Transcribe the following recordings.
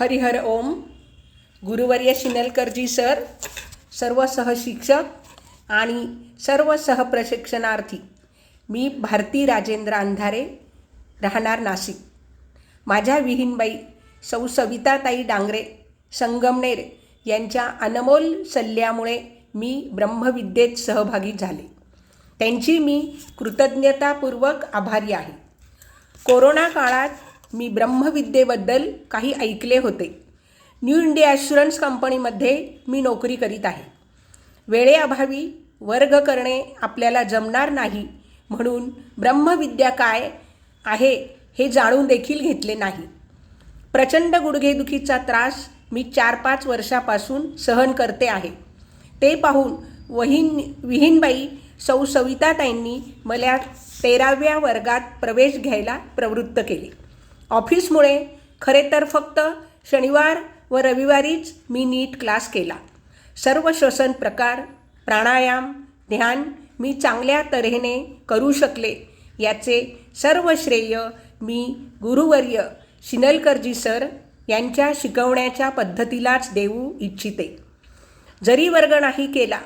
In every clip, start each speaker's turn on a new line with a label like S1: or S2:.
S1: हरिहर ओम. गुरुवर्य शिनलकरजी sir सर्व सहशिक्षक आणि सर्व सहप्रशिक्षणार्थी मी भारती राजेंद्र अंधारे राहणार नाशिक. माझ्या विहीनबाई सौ सविताताई डांगरे संगमनेर यांच्या अनमोल सल्ल्यामुळे मी ब्रह्मविद्येत सहभागी झाले. त्यांची मी कृतज्ञतापूर्वक आभारी आहे. कोरोना काळात मी ब्रह्मविद्येबद्दल काही ऐकले होते. न्यू इंडिया ॲश्युरन्स कंपनीमध्ये मी नोकरी करीत आहे. वेळेअभावी वर्ग करणे आपल्याला जमणार नाही म्हणून ब्रह्मविद्या काय आहे हे जाणून देखील घेतले नाही. प्रचंड गुडघेदुखीचा त्रास मी चार पाच वर्षापासून सहन करते आहे. ते पाहून वहीन विहीनबाई सौ सविताताईंनी मला तेराव्या वर्गात प्रवेश घ्यायला प्रवृत्त केले. ऑफिसमुळे खरे तर फक्त शनिवार व रविवारीच मी नीट क्लास केला. सर्व श्वसन प्रकार प्राणायाम ध्यान मी चांगल्या तऱ्हेने करू शकले. याचे सर्व श्रेय मी गुरुवर्य शिनलकरजी सर यांच्या शिकवण्याच्या पद्धतीलाच देऊ इच्छिते. जरी वर्ग नाही केला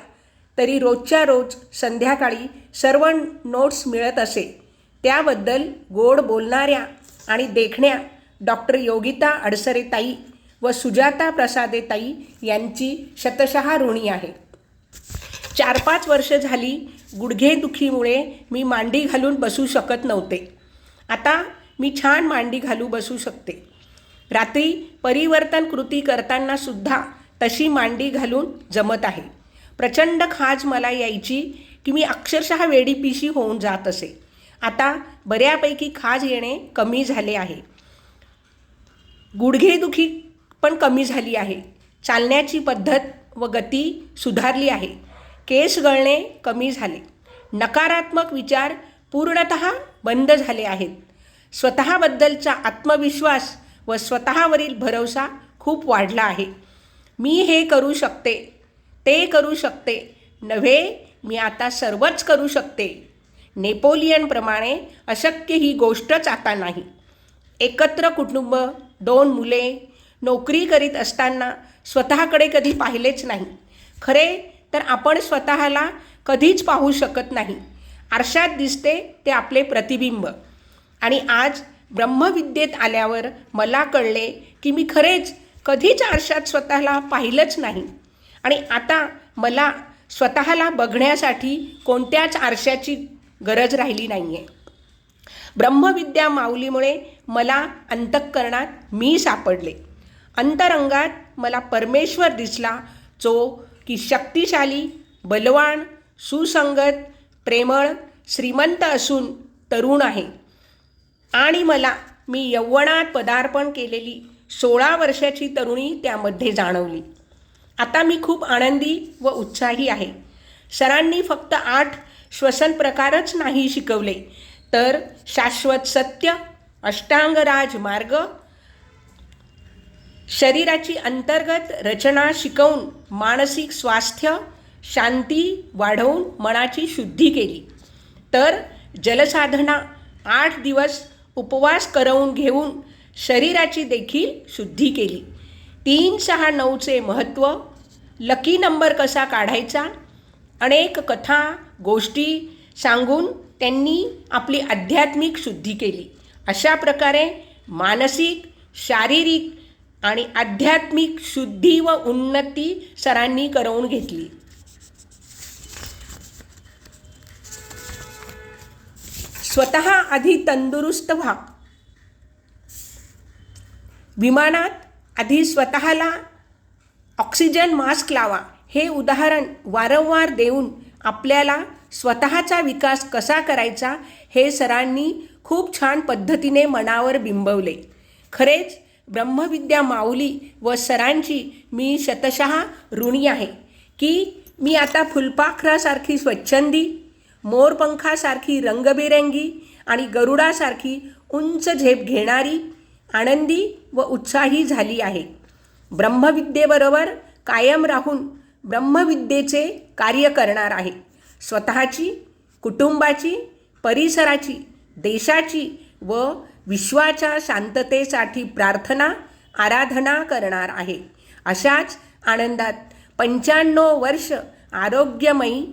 S1: तरी रोजच्या रोज संध्याकाळी सर्व नोट्स मिळत असे. त्याबद्दल गोड बोलणाऱ्या आणि देखण्या डॉक्टर योगिता अडसरे ताई व सुजाता प्रसादे ताई यांची शतशः ऋणी आहे. चार पाच वर्ष झाली गुडघेदुखीमुळे मी मांडी घालून बसू शकत नव्हते. आता मी छान मांडी घालू बसू शकते. रात्री परिवर्तन कृती करताना सुद्धा तशी मांडी घालून जमत आहे. प्रचंड खाज मला यायची की मी अक्षरशः वेडीपिशी होऊन जात असे. आता बऱ्यापैकी खाज येणे कमी झाले आहे. गुडघेदुखी पण कमी झाली आहे. चालण्याची पद्धत व गती सुधारली आहे. केस गळणे कमी झाले. नकारात्मक विचार पूर्णत बंद झाले आहेत. स्वतःबद्दलचा आत्मविश्वास व स्वतःवरील भरवसा खूप वाढला आहे. मी हे करू शकते. ते करू शकते. नव्हे मी आता सर्वच करू शकते. नेपोलियनप्रमाणे अशक्य ही गोष्टच आता नाही. एकत्र कुटुंब दोन मुले नोकरी करीत असताना स्वतःकडे कधी पाहिलेच नाही. खरे तर आपण स्वतःला कधीच पाहू शकत नाही. आरशात दिसते ते आपले प्रतिबिंब. आणि आज ब्रह्मविद्येत आल्यावर मला कळले की मी खरेच कधीच आरशात स्वतःला पाहिलंच नाही. आणि आता मला स्वतःला बघण्यासाठी कोणत्याच आरशाची गरज राहिली नाही आहे ब्रह्मविद्या माऊलीमुळे मला अंतःकरणात मी सापडले. अंतरंगात मला परमेश्वर दिसला जो की शक्तिशाली बलवान सुसंगत प्रेमळ श्रीमंत असून तरुण आहे. आणि मला मी यव्वनात पदार्पण केलेली सोळा वर्षाची तरुणी त्यामध्ये जाणवली. आता मी खूप आनंदी व उत्साही आहे. सरांनी फक्त आठ श्वसन प्रकारच नाही शिकवले. तर शाश्वत सत्य अष्टांगराज मार्ग शरीराची अंतर्गत रचना शिकवून मानसिक स्वास्थ्य शांती वाढवून मनाची शुद्धी केली. तर जलसाधना आठ दिवस उपवास करवून घेऊन शरीराची देखील शुद्धी केली. तीन सहा नऊचे महत्त्व लकी नंबर कसा काढायचा? अनेक कथा गोष्टी सांगून त्यांनी आपली आध्यात्मिक शुद्धी केली. अशा प्रकारे मानसिक शारीरिक आणि आध्यात्मिक शुद्धी व उन्नती सरांनी करवून घेतली. स्वतः आधी तंदुरुस्त व्हा. विमानात आधी स्वतःला ऑक्सिजन मास्क लावा. हे उदाहरण वारंवार देऊन आपल्याला स्वतःचा विकास कसा करायचा हे सरांनी खूप छान पद्धतीने मनावर बिंबवले. खरेच ब्रह्मविद्या माऊली व सरांची मी शतशः ऋणी आहे. की मी आता फुलपाखरासारखी स्वच्छंदी मोरपंखासारखी रंगबेरंगी आणि गरुडासारखी उंच झेप घेणारी आनंदी व उत्साही झाली आहे. ब्रह्मविद्येबरोबर कायम राहून ब्रह्मविद्येचे कार्य करणार आहे. स्वतःची कुटुंबाची परिसराची देशाची व विश्वाच्या शांततेसाठी प्रार्थना आराधना करणार आहे. अशाच आनंदात पंच्याण्णव वर्ष आरोग्यमयी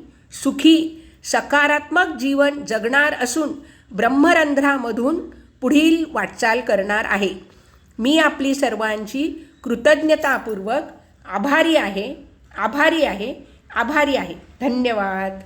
S1: सुखी सकारात्मक जीवन जगणार असून ब्रह्मरंध्रामधून पुढील वाटचाल करणार आहे. मी आपली सर्वांची कृतज्ञतापूर्वक आभारी आहे आभारी आहे आभारी आहे. धन्यवाद.